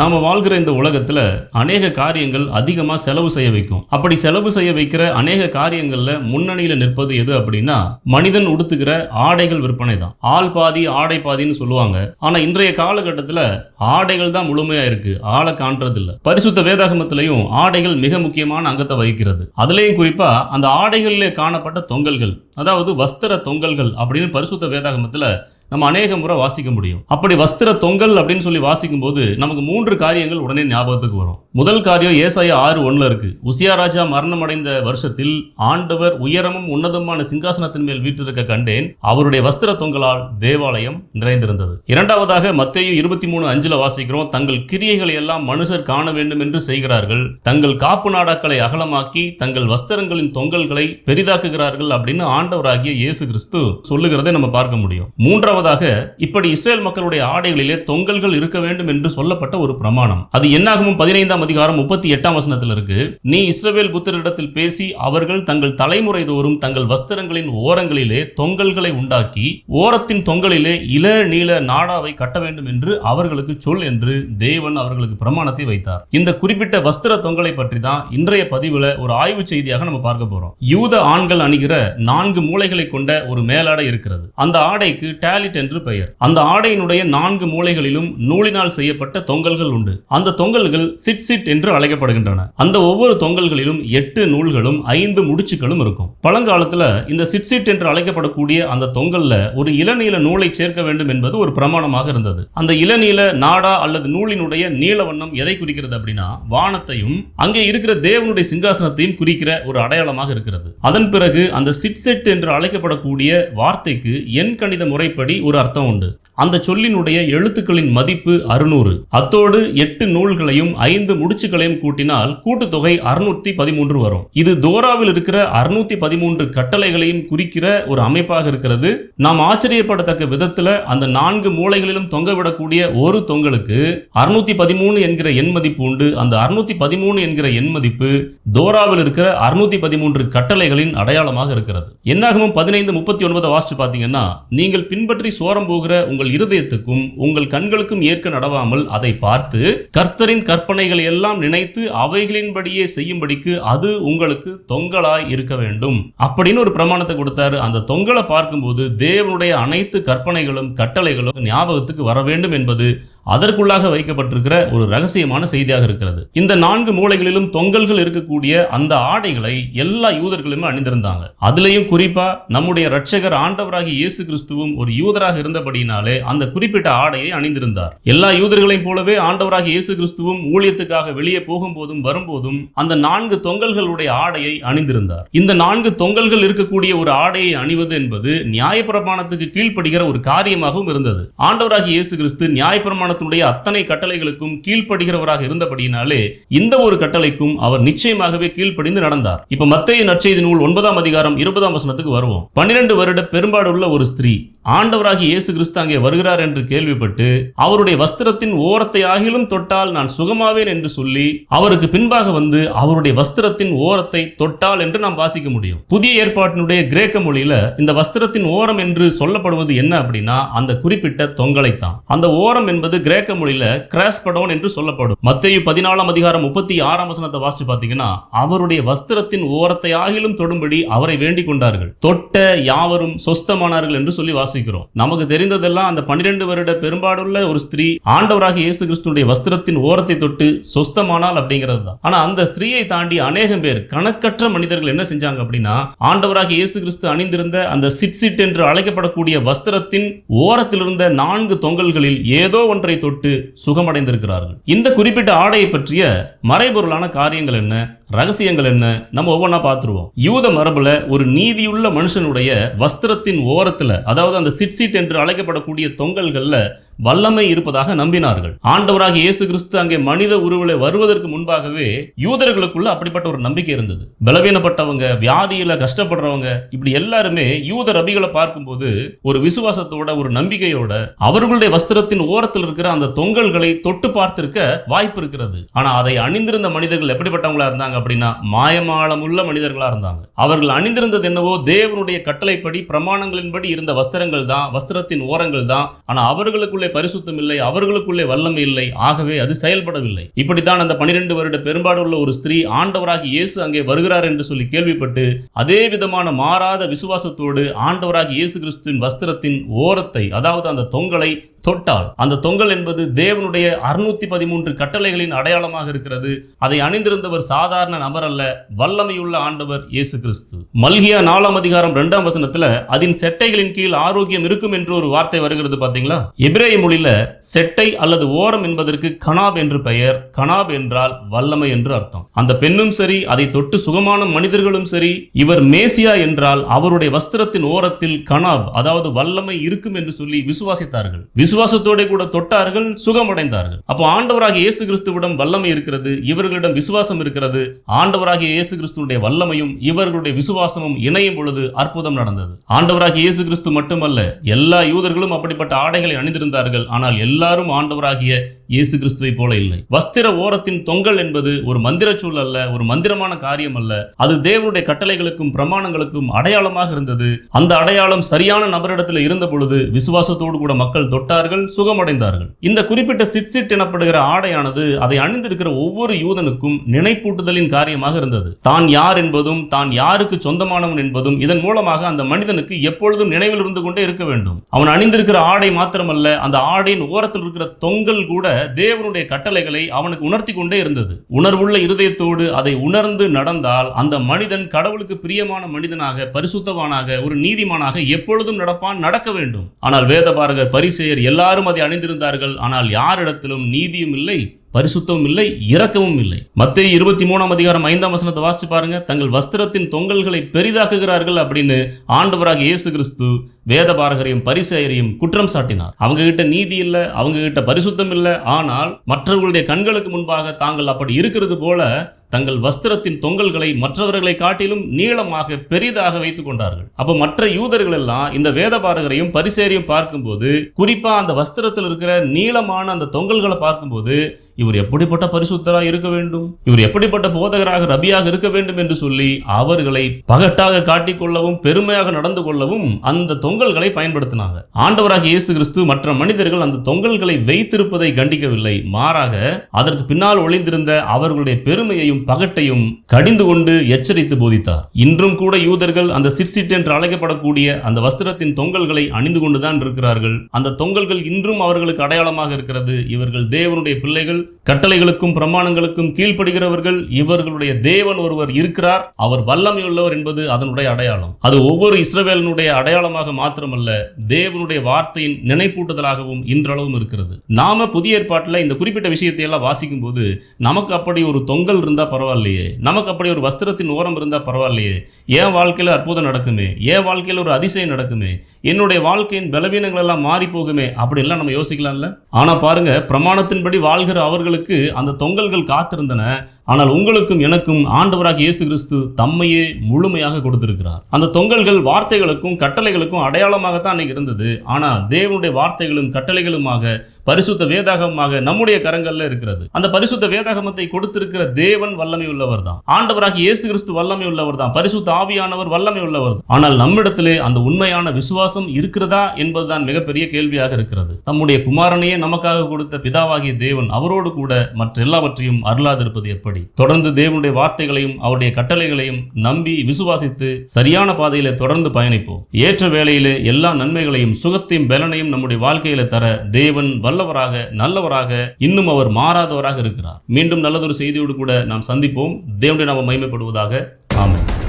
நாம் வாழ்கிற இந்த உலகத்தில் அநேக காரியங்கள் அதிகமாக செலவு செய்ய வைக்கும். அப்படி செலவு செய்ய வைக்கிற அநேக காரியங்களில் முன்னணியில் நிற்பது எது அப்படின்னா மனிதன் உடுத்துகிற ஆடைகள் விற்பனை தான். ஆள் பாதி ஆடை பாதின்னு சொல்லுவாங்க. ஆனால் இன்றைய காலகட்டத்தில் ஆடைகள் தான் முழுமையாக இருக்கு. ஆளை காண்றதில்ல. பரிசுத்த வேதாகமத்திலையும் ஆடைகள் மிக முக்கியமான அங்கத்தை வகிக்கிறது. அதுலேயும் குறிப்பாக அந்த ஆடைகளிலே காணப்பட்ட தொங்கல்கள் அதாவது வஸ்திர தொங்கல்கள் அப்படின்னு பரிசுத்த வேதாகமத்தில் நம்ம அநேக முறை வாசிக்க முடியும். அப்படி வஸ்திர தொங்கல் அப்படின்னு சொல்லி வாசிக்கும் போது நமக்கு மூன்று காரியங்கள் உடனே ஞாபகத்துக்கு வரும். முதல் காரியம் ஏசாய ஆறு ஒன்றில் இருக்கு. உசியா ராஜா மரணம் அடைந்த வருஷத்தில் ஆண்டவர் உயரமும் உன்னதமான சிங்காசனத்தின் மேல் வீற்றிருக்க கண்டேன். அவருடைய வஸ்திர தொங்கலால் தேவாலயம் நிறைந்திருந்தது. இரண்டாவதாக மத்தையும் இருபத்தி மூணு அஞ்சுல வாசிக்கிறோம். தங்கள் கிரியைகளை எல்லாம் மனுஷர் காண வேண்டும் என்று செய்கிறார்கள். தங்கள் காப்பு நாடாக்களை அகலமாக்கி தங்கள் வஸ்திரங்களின் தொங்கல்களை பெரிதாக்குகிறார்கள் அப்படின்னு ஆண்டவராகிய இயேசு கிறிஸ்து சொல்லுகிறதை நம்ம பார்க்க முடியும். மூன்றாவது மூன்றாவதாக இப்படி இஸ்ரேல் மக்களுடைய ஆடைகளிலே தொங்கல்கள் இருக்க வேண்டும் என்று சொல்லப்பட்ட ஒரு பிரமாணம். அது என்னாகவும் பதினைந்தாம் அதிகாரம் முப்பத்தி எட்டாம் வசனத்தில் இருக்கு. நீ இஸ்ரவேல் புத்திரிடத்தில் பேசி அவர்கள் தங்கள் தலைமுறை தோறும் தங்கள் வஸ்திரங்களின் ஓரங்களிலே தொங்கல்களை உண்டாக்கி ஓரத்தின் தொங்கலிலே இள நீள நாடாவை கட்ட வேண்டும் என்று அவர்களுக்கு சொல் என்று தேவன் அவர்களுக்கு பிரமாணத்தை வைத்தார். இந்த குறிப்பிட்ட வஸ்திர தொங்கலை பற்றி தான் இன்றைய பதிவுல ஒரு ஆய்வு செய்தியாக நம்ம பார்க்க போறோம். யூத ஆண்கள் அணிகிற நான்கு மூளைகளை கொண்ட ஒரு மேலாடை இருக்கிறது. அந்த ஆடைக்கு டேலி டேலிட் என்று பெயர். அந்த ஆடையினுடைய நான்கு மூலைகளிலும் நூலினால் செய்யப்பட்ட தொங்கல்கள் உண்டு. அந்த தொங்கல்கள் சிட் சிட் என்று அழைக்கப்படுகின்றன. அந்த ஒவ்வொரு தொங்கல்களிலும் எட்டு நூல்களும் ஐந்து முடிச்சுகளும் இருக்கும். பழங்காலத்துல இந்த சிட் சிட் என்று அழைக்கப்படக்கூடிய அந்த தொங்கல்ல ஒரு இளநீல நூலை சேர்க்க வேண்டும் என்பது ஒரு பிரமாணமாக இருந்தது. அந்த இளநீல நாடா அல்லது நூலினுடைய நீல வண்ணம் எதை குறிக்கிறது அப்படின்னா வானத்தையும் அங்கே இருக்கிற தேவனுடைய சிங்காசனத்தையும் குறிக்கிற ஒரு அடையாளமாக இருக்கிறது. அதன் பிறகு அந்த சிட் செட் என்று அழைக்கப்படக்கூடிய வார்த்தைக்கு எண் கணித முறைப்படி ஒரு அர்த்தம் உண்டு. அந்த சொல்லினுடைய எழுத்துக்களின் மதிப்பு அறுநூறு. அத்தோடு எட்டு நூல்களையும் ஐந்து முடிச்சுகளையும் கூட்டினால் கூட்டுத்தொகை அறுநூத்தி பதிமூன்று வரும். இது தோராவில் இருக்கிற அறுநூத்தி பதிமூன்று கட்டளைகளையும் குறிக்கிற ஒரு அமைப்பாக இருக்கிறது. நாம் ஆச்சரியப்படத்தக்க விதத்துல அந்த நான்கு மூலைகளிலும் தொங்கவிடக்கூடிய ஒரு தொங்கலுக்கு அறுநூத்தி பதிமூணு என்கிற எண் மதிப்பு உண்டு. அந்த அறுநூத்தி பதிமூணு என்கிற எண் மதிப்பு தோராவில் இருக்கிற அறுநூத்தி பதிமூன்று கட்டளைகளின் அடையாளமாக இருக்கிறது. என்னாகவும் பதினைந்து முப்பத்தி ஒன்பது வாசிச்சு பார்த்தீங்கன்னா நீங்கள் பின்பற்ற சோரம் போகிற உங்கள் இருதயத்துக்கும் உங்கள் கண்களுக்கும் ஏற்க நடவாமல் அதை பார்த்து கர்த்தரின் கற்பனைகளை எல்லாம் நினைத்து அவைகளின்படியே செய்யும்படிக்கு அது உங்களுக்கு தொங்கலாய் இருக்க வேண்டும். அப்படின்னு ஒரு பிரமாணத்தை கொடுத்தாரு. அந்த தொங்கலை பார்க்கும்போது தேவனுடைய அனைத்து கற்பனைகளும் கட்டளைகளும் ஞாபகத்துக்கு வர வேண்டும் என்பது அதற்குள்ளாக வைக்கப்பட்டிருக்கிற ஒரு ரகசியமான செய்தியாக இருக்கிறது. இந்த நான்கு மூலைகளிலும் தொங்கல்கள் இருக்கக்கூடிய அந்த ஆடைகளை எல்லா யூதர்களுமே அணிந்திருந்தாங்க. அதுலயும் குறிப்பா நம்முடைய ரட்சகர் ஆண்டவராகிய இயேசு கிறிஸ்துவும் ஒரு யூதராக இருந்தபடினாலே அந்த குறிப்பிட்ட ஆடையை அணிந்திருந்தார். எல்லா யூதர்களையும் போலவே ஆண்டவராகி இயேசு கிறிஸ்துவும் ஊழியத்துக்காக வெளியே போகும்போதும் வரும்போதும் அந்த நான்கு தொங்கல்களுடைய ஆடையை அணிந்திருந்தார். இந்த நான்கு தொங்கல்கள் இருக்கக்கூடிய ஒரு ஆடையை அணிவது என்பது நியாயப்பிரமாணத்துக்கு கீழ்ப்படுகிற ஒரு காரியமாகவும் இருந்தது. ஆண்டவராகி இயேசு கிறிஸ்து நியாயப்பிரமாணத்தினுடைய அத்தனை கட்டளைகளுக்கும் கீழ்ப்படுகிறவராக இருந்தபடியினாலே இந்த ஒரு கட்டளைக்கும் அவர் நிச்சயமாகவே கீழ்ப்படிந்து நடந்தார். இப்ப மத்திய நற்செய்தி நூல் ஒன்பதாம் அதிகாரம் இருபதாம் வசனத்துக்கு வருவோம். பன்னிரண்டு வருட பெரும்பாடுள்ள ஒரு ஸ்திரீ ஆண்டவராகி இயேசு கிறிஸ்து அங்கே வருகிறார் என்று கேள்விப்பட்டு அவருடைய வஸ்திரத்தின் ஓரத்தை ஆகிலும் தொட்டால் நான் சுகமாவேன் என்று சொல்லி அவருக்கு பின்பாக வந்து அவருடைய வஸ்திரத்தின் ஓரத்தை தொட்டால் என்று நாம் வாசிக்க முடியும். புதிய ஏற்பாட்டினுடைய கிரேக்க மொழியில இந்த வஸ்திரத்தின் ஓரம் என்று சொல்லப்படுவது என்ன அப்படின்னா அந்த குறிப்பிட்ட தொங்கலைத்தான் அந்த ஓரம் என்பது கிரேக்க மொழியில கிராஸ்படோன் என்று சொல்லப்படும். மத்திய பதினாலாம் அதிகாரம் முப்பத்தி ஆறாம் வசனத்தை வாசிச்சு பார்த்தீங்கன்னா அவருடைய வஸ்திரத்தின் ஓரத்தை ஆகிலும் தொடும்படி அவரை வேண்டிக் கொண்டார்கள். தொட்ட யாவரும் சொஸ்தமானார்கள் என்று சொல்லி வாசிக்கிறோம். நமக்கு தெரிந்ததெல்லாம் அந்த பன்னிரண்டு வருட பெரும்பாடுள்ள ஒரு ஸ்திரீ ஆண்டவராக இயேசு கிறிஸ்துடைய வஸ்திரத்தின் ஓரத்தை தொட்டு சொஸ்தமானால் அப்படிங்கிறது தான். ஆனா அந்த ஸ்திரீயை தாண்டி அநேகம் பேர் கணக்கற்ற மனிதர்கள் என்ன செஞ்சாங்க அப்படின்னா ஆண்டவராக இயேசு கிறிஸ்து அணிந்திருந்த அந்த சிட் சிட் என்று அழைக்கப்படக்கூடிய வஸ்திரத்தின் ஓரத்தில் இருந்த நான்கு தொங்கல்களில் ஏதோ ஒன்றை தொட்டு சுகமடைந்திருக்கிறார்கள். இந்த குறிப்பிட்ட ஆடையை பற்றிய மறைபொருளான காரியங்கள் என்ன? ரகசியங்கள் என்ன? நம்ம ஒவ்வொன்றா பார்த்துருவோம். யூத மரபுல ஒரு நீதியுள்ள மனுஷனுடைய வஸ்திரத்தின் ஓரத்தில் அதாவது அந்த சிட் சீட் என்று அழைக்கப்படக்கூடிய தொங்கல்களில் வல்லமை இருப்பதாக நம்பினார்கள். ஆண்டவராக இயேசு கிறிஸ்து அங்கே மனித உருவில வருவதற்கு முன்பாகவே யூதர்களுக்குள்ள அப்படிப்பட்ட ஒரு நம்பிக்கை இருந்தது. பலவீனப்பட்டவங்க வியாதியில கஷ்டப்படுறவங்க இப்படி எல்லாருமே யூத ரபிகளை பார்க்கும்போது ஒரு விசுவாசத்தோட ஒரு நம்பிக்கையோட அவர்களுடைய வஸ்திரத்தின் ஓரத்தில் இருக்கிற அந்த தொங்கல்களை தொட்டு பார்த்திருக்க வாய்ப்பு இருக்கிறது. ஆனா அதை அணிந்திருந்த மனிதர்கள் எப்படிப்பட்டவங்களா இருந்தாங்க அப்படின்னா மாயமாளம் உள்ள மனிதர்களா இருந்தாங்க. அவர்கள் அணிந்திருந்தது என்னவோ தேவனுடைய கட்டளைப்படி பிரமாணங்களின்படி இருந்த வஸ்திரங்கள் தான் வஸ்திரத்தின் ஓரங்கள் தான். ஆனா அவர்களுக்குள்ளே பரிசுத்தம் இல்லை அவர்களுக்குள்ளே வல்லமை இல்லை ஆகவே அது செயல்படவில்லை. இப்படித்தான் அந்த பனிரெண்டு வருட பெரும்பாடு உள்ள ஒரு ஸ்திரீ ஆண்டவராகி இயேசு அங்கே வருகிறார் என்று சொல்லி கேள்விப்பட்டு அதே விதமான மாறாத விசுவாசத்தோடு ஆண்டவராகி இயேசு கிறிஸ்துவின் வஸ்திரத்தின் ஓரத்தை அதாவது அந்த தொங்கலை தொட்டால் அந்த தொங்கல் என்பது தேவனுடைய அறுநூத்தி பதிமூன்று கட்டளைகளின் அடையாளமாக இருக்கிறது. அதை அணிந்திருந்தவர் சாதாரண நபர் அல்ல வல்லமையுள்ள ஆண்டவர் இயேசு கிறிஸ்து மல்கியா நாலாம் அதிகாரம் இரண்டாம் வசனத்துல அதன் செட்டைகளின் கீழ் ஆரோக்கியம் இருக்கும் என்று ஒரு வார்த்தை வருகிறது பாத்தீங்களா? எபிரேய மொழியில செட்டை அல்லது ஓரம் என்பதற்கு கனாப் என்று பெயர். கனாப் என்றால் வல்லமை என்று அர்த்தம். அந்த பெண்ணும் சரி அதை தொட்டு சுகமான மனிதர்களும் சரி இவர் மேசியா என்றால் அவருடைய வஸ்திரத்தின் ஓரத்தில் கனாப் அதாவது வல்லமை இருக்கும் என்று சொல்லி விசுவாசித்தார்கள். விசுவாசத்தோட கூட தொட்டார்கள் சுகமடைந்தார்கள். அப்போ ஆண்டவராக இயேசு கிறிஸ்துவிடம் வல்லமை இருக்கிறது இவர்களிடம் விசுவாசம் இருக்கிறது. ஆண்டவராகிய இயேசு கிறிஸ்துடைய வல்லமையும் இவர்களுடைய விசுவாசமும் இணையும் பொழுது அற்புதம் நடந்தது. ஆண்டவராகிய இயேசு கிறிஸ்து மட்டுமல்ல எல்லா யூதர்களும் அப்படிப்பட்ட ஆடைகளை அணிந்திருந்தார்கள். ஆனால் எல்லாரும் ஆண்டவராகிய இயேசு கிறிஸ்துவை போல இல்லை. வஸ்திர ஓரத்தின் தொங்கல் என்பது ஒரு மந்திரச்சூழல் அல்ல ஒரு மந்திரமான காரியம் அல்ல. அது தேவனுடைய கட்டளைகளுக்கும் பிரமாணங்களுக்கும் அடையாளமாக இருந்தது. அந்த அடையாளம் சரியான நபரிடத்தில் இருந்த பொழுது விசுவாசத்தோடு கூட மக்கள் தொட்டார்கள் சுகமடைந்தார்கள். இந்த குறிப்பிட்ட சிட்சிட் எனப்படுகிற ஆடையானது அதை அணிந்திருக்கிற ஒவ்வொரு யூதனுக்கும் நினைப்பூட்டுதலின் காரியமாக இருந்தது. தான் யார் என்பதும் தான் யாருக்கு சொந்தமானவன் என்பதும் இதன் மூலமாக அந்த மனிதனுக்கு எப்பொழுதும் நினைவில் இருந்து கொண்டே இருக்க வேண்டும். அவன் அணிந்திருக்கிற ஆடை மாத்திரமல்ல அந்த ஆடையின் ஓரத்தில் இருக்கிற தொங்கல் கூட தேவனுடைய கட்டளைகளை அவனுக்கு உணர்த்தி கொண்டே இருந்தது. உணர்வுள்ள இருதயத்தோடு அதை உணர்ந்து நடந்தால் அந்த மனிதன் கடவுளுக்கு பிரியமான மனிதனாக பரிசுத்தவானாக ஒரு நீதிமானாக எப்பொழுதும் நடப்பான் நடக்க வேண்டும். ஆனால் வேதபாரகர் பரிசெயர் எல்லாரும் அதை அணிந்திருந்தார்கள். ஆனால் யாரிடத்திலும் நீதியும் இல்லை. பரிசுத்தமும் இல்லை இரக்கமும் இல்லை. மத்திய இருபத்தி மூணாம் அதிகாரம் ஐந்தாம் வசனத்தை வாசிச்சு பாருங்க. தங்கள் வஸ்திரத்தின் தொங்கல்களை பெரிதாக்குகிறார்கள் அப்படின்னு ஆண்டவராக இயேசு கிறிஸ்து வேதபாரகரையும் பரிசெயரையும் குற்றம் சாட்டினார். அவங்க கிட்ட நீதி இல்லை அவங்க கிட்ட பரிசுத்தம் இல்லை. ஆனால் மற்றவர்களுடைய கண்களுக்கு முன்பாக தாங்கள் அப்படி இருக்கிறது போல தங்கள் வஸ்திரத்தின் தொங்கல்களை மற்றவர்களை காட்டிலும் நீளமாக பெரிதாக வைத்துக் கொண்டார்கள். அப்ப மற்ற யூதர்கள் எல்லாம் இந்த வேதபாரகரையும் பரிசேரையும் பார்க்கும்போது குறிப்பா அந்த வஸ்திரத்தில் இருக்கிற நீளமான அந்த தொங்கல்களை பார்க்கும்போது இவர் எப்படிப்பட்ட பரிசுத்தராக இருக்க வேண்டும்? இவர் எப்படிப்பட்ட போதகராக ரபியாக இருக்க வேண்டும் என்று சொல்லி அவர்களை பகட்டாக காட்டிக்கொள்ளவும் பெருமையாக நடந்து கொள்ளவும் அந்த தொங்கல்களை பயன்படுத்தினாங்க. ஆண்டவராக இயேசு கிறிஸ்து மற்ற மனிதர்கள் அந்த தொங்கல்களை வைத்திருப்பதை கண்டிக்கவில்லை. மாறாக அதற்கு பின்னால் ஒளிந்திருந்த அவர்களுடைய பெருமையையும் பகட்டையும் கடிந்து கொண்டு எச்சரித்து போதித்தார். இன்றும் கூட யூதர்கள் அந்த சிற்சிட் என்று அழைக்கப்படக்கூடிய அந்த வஸ்திரத்தின் தொங்கல்களை அணிந்து கொண்டுதான் இருக்கிறார்கள். அந்த தொங்கல்கள் இன்றும் அவர்களுக்கு அடையாளமாக இருக்கிறது. இவர்கள் தேவனுடைய பிள்ளைகள் கட்டளைகளுக்கும் பிரமாணங்களுக்கும் கீழ்ப்படுகிறவர்கள் இவர்களுடைய தேவன் ஒருவர் இருக்கிறார். அவர் வல்லமையுள்ளவர் என்பது அதனுடைய அடையாளம். அது ஒவ்வொரு இஸ்ரவேலனுடைய அடையாளமாக மாத்திரமல்ல தேவனுடைய வார்த்தையின் நினைப்பூட்டுதலாகவும் இன்றளவும் இருக்கிறது. நாம புதிய ஏற்பாட்டில் இந்த குறிப்பிட்ட விஷயத்தை எல்லாம் வாசிக்கும் போது நமக்கு அப்படி ஒரு தொங்கல் இருந்தா பரவாயில்லையே. நமக்கு அப்படி ஒரு வஸ்திரத்தின் ஓரம் இருந்தா பரவாயில்லையே. என் வாழ்க்கையில் அற்புதம் நடக்குமே என் வாழ்க்கையில் ஒரு அதிசயம் நடக்குமே என்னுடைய வாழ்க்கையின் பலவீனங்கள் எல்லாம் மாறி போகுமே அப்படின்லாம் நம்ம யோசிக்கலாம்ல? ஆனா பாருங்க பிரமாணத்தின்படி வாழ்கிற அவர்களுக்கு அந்த தொங்கல்கள் காத்திருந்தன. ஆனால் உங்களுக்கும் எனக்கும் ஆண்டவராக இயேசு கிறிஸ்து தம்மையே முழுமையாக கொடுத்திருக்கிறார். அந்த தொங்கல்கள் வார்த்தைகளுக்கும் கட்டளைகளுக்கும் அடையாளமாகத்தான் அன்னைக்கு இருந்தது. ஆனா தேவனுடைய வார்த்தைகளும் கட்டளைகளுமாக பரிசுத்த வேதாகமாக நம்முடைய கரங்கள்ல இருக்கிறது. அந்த பரிசுத்த வேதாகமத்தை கொடுத்திருக்கிற தேவன் வல்லமை உள்ளவர் தான் ஆண்டவராக இயேசு கிறிஸ்து வல்லமை உள்ளவர் தான் பரிசுத்த ஆவியானவர் வல்லமை உள்ளவர் ஆனால் நம்மிடத்திலே அந்த உண்மையான விசுவாசம் இருக்கிறதா என்பதுதான் மிகப்பெரிய கேள்வியாக இருக்கிறது. தம்முடைய குமாரனையே நமக்காக கொடுத்த பிதாவாகிய தேவன் அவரோடு கூட மற்ற எல்லாவற்றையும் அருளாதிருப்பது எப்படி? தொடர்ந்து தேவனுடைய வார்த்தைகளையும் அவருடைய கட்டளைகளையும் நம்பி விசுவாசித்து சரியான பாதையில தொடர்ந்து பயணிப்போம். ஏற்ற வேளையிலே எல்லா நன்மைகளையும் சுகத்தையும் பலனையும் நம்முடைய வாழ்க்கையில தர தேவன் வல்லவராக நல்லவராக இன்னும் அவர் மாறாதவராக இருக்கிறார். மீண்டும் நல்லதொரு செய்தியோடு கூட நாம் சந்திப்போம். தேவனுடைய நாம மகிமைப்படுவதாக. ஆமாம்